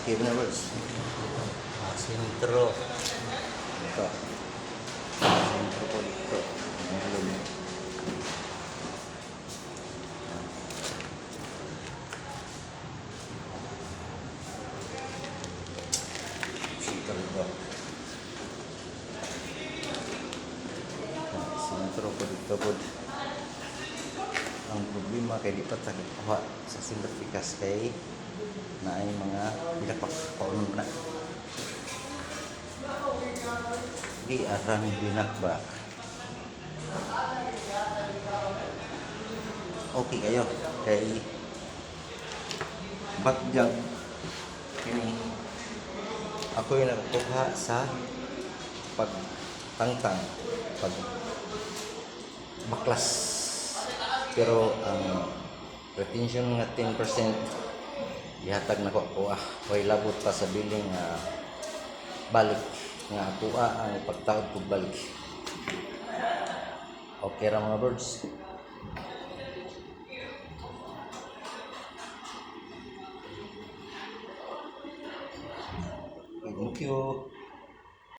Okay na words. Ah, sentro. Ito. Sentro po dito. Meron. Sentro dito. Ah, Sentro po dito po. Ang problema kay di pa kuha sa simplifikas kay na ay mga bilapak paunon na. Di arang binakba. Okay kayo kay bagyang kini ako yung nakakuha sa pagtangtang pag baklas pero ang retention nga 10% ihatag na ko ako ah way labot pa sa billing nga balik. Nga ako ah ang pagtawag ko balik. Okay ra mga birds. Thank you